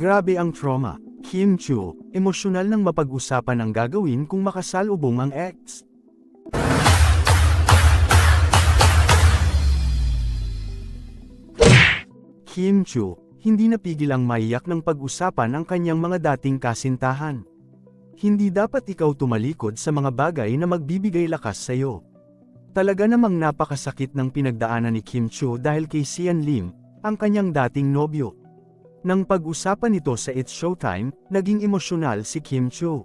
Grabe ang trauma. Kim Chu, emosyonal nang mapag-usapan ang gagawin kung makasalubong ang ex. Kim Chu, hindi napigil ang maiyak ng pag-usapan ang kanyang mga dating kasintahan. Hindi dapat ikaw tumalikod sa mga bagay na magbibigay lakas sa iyo. Talaga namang napakasakit ng pinagdaanan ni Kim Chu dahil kay Sian Lim, ang kanyang dating nobyo. Nang pag-usapan ito sa It's Showtime, naging emosyonal si Kim Chu.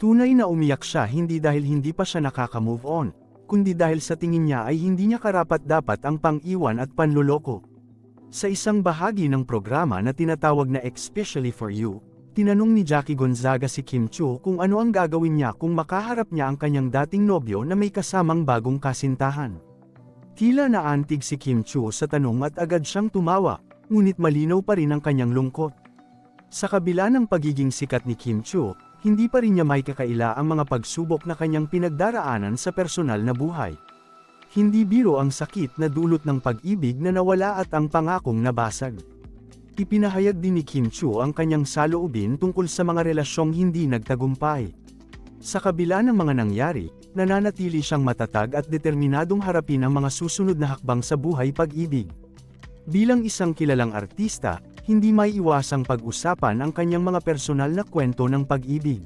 Tunay na umiyak siya hindi dahil hindi pa siya nakaka-move on, kundi dahil sa tingin niya ay hindi niya karapat-dapat ang pang-iwan at panluloko. Sa isang bahagi ng programa na tinatawag na Especially for You, tinanong ni Jackie Gonzaga si Kim Chu kung ano ang gagawin niya kung makaharap niya ang kanyang dating nobyo na may kasamang bagong kasintahan. Tila naantig si Kim Chu sa tanong at agad siyang tumawa, ngunit malinaw pa rin ang kanyang lungkot. Sa kabila ng pagiging sikat ni Kim Chu, hindi pa rin niya may kakaila ang mga pagsubok na kanyang pinagdaraanan sa personal na buhay. Hindi biro ang sakit na dulot ng pag-ibig na nawala at ang pangakong nabasag. Ipinahayag din ni Kim Chu ang kanyang saloobin tungkol sa mga relasyong hindi nagtagumpay. Sa kabila ng mga nangyari, nananatili siyang matatag at determinadong harapin ang mga susunod na hakbang sa buhay pag-ibig. Bilang isang kilalang artista, hindi may iwasang pag-usapan ang kanyang mga personal na kwento ng pag-ibig.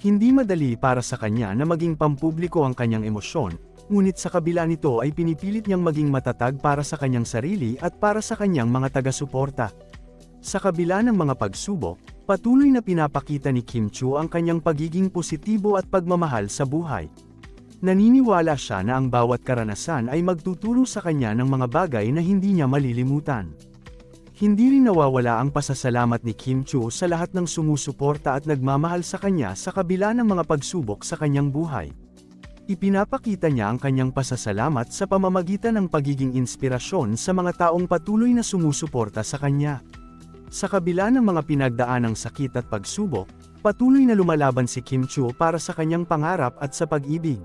Hindi madali para sa kanya na maging pampubliko ang kanyang emosyon, ngunit sa kabila nito ay pinipilit niyang maging matatag para sa kanyang sarili at para sa kanyang mga taga-suporta. Sa kabila ng mga pagsubok, patuloy na pinapakita ni Kim Chu ang kanyang pagiging positibo at pagmamahal sa buhay. Naniniwala siya na ang bawat karanasan ay magtuturo sa kanya ng mga bagay na hindi niya malilimutan. Hindi rin nawawala ang pasasalamat ni Kim Chu sa lahat ng sumusuporta at nagmamahal sa kanya sa kabila ng mga pagsubok sa kanyang buhay. Ipinapakita niya ang kanyang pasasalamat sa pamamagitan ng pagiging inspirasyon sa mga taong patuloy na sumusuporta sa kanya. Sa kabila ng mga pinagdaanang sakit at pagsubok, patuloy na lumalaban si Kim Chu para sa kanyang pangarap at sa pag-ibig.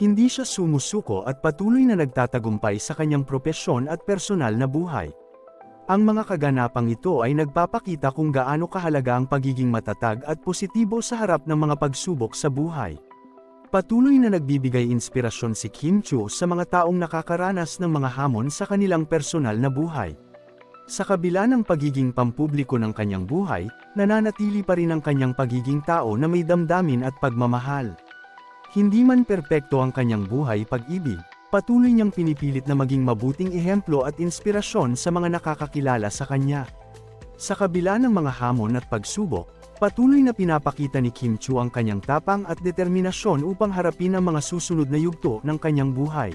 Hindi siya sumusuko at patuloy na nagtatagumpay sa kanyang propesyon at personal na buhay. Ang mga kaganapang ito ay nagpapakita kung gaano kahalaga ang pagiging matatag at positibo sa harap ng mga pagsubok sa buhay. Patuloy na nagbibigay inspirasyon si Kim Chu sa mga taong nakakaranas ng mga hamon sa kanilang personal na buhay. Sa kabila ng pagiging pampubliko ng kanyang buhay, nananatili pa rin ang kanyang pagiging tao na may damdamin at pagmamahal. Hindi man perpekto ang kanyang buhay pag-ibig, patuloy niyang pinipilit na maging mabuting ehemplo at inspirasyon sa mga nakakakilala sa kanya. Sa kabila ng mga hamon at pagsubok, patuloy na pinapakita ni Kim Chu ang kanyang tapang at determinasyon upang harapin ang mga susunod na yugto ng kanyang buhay.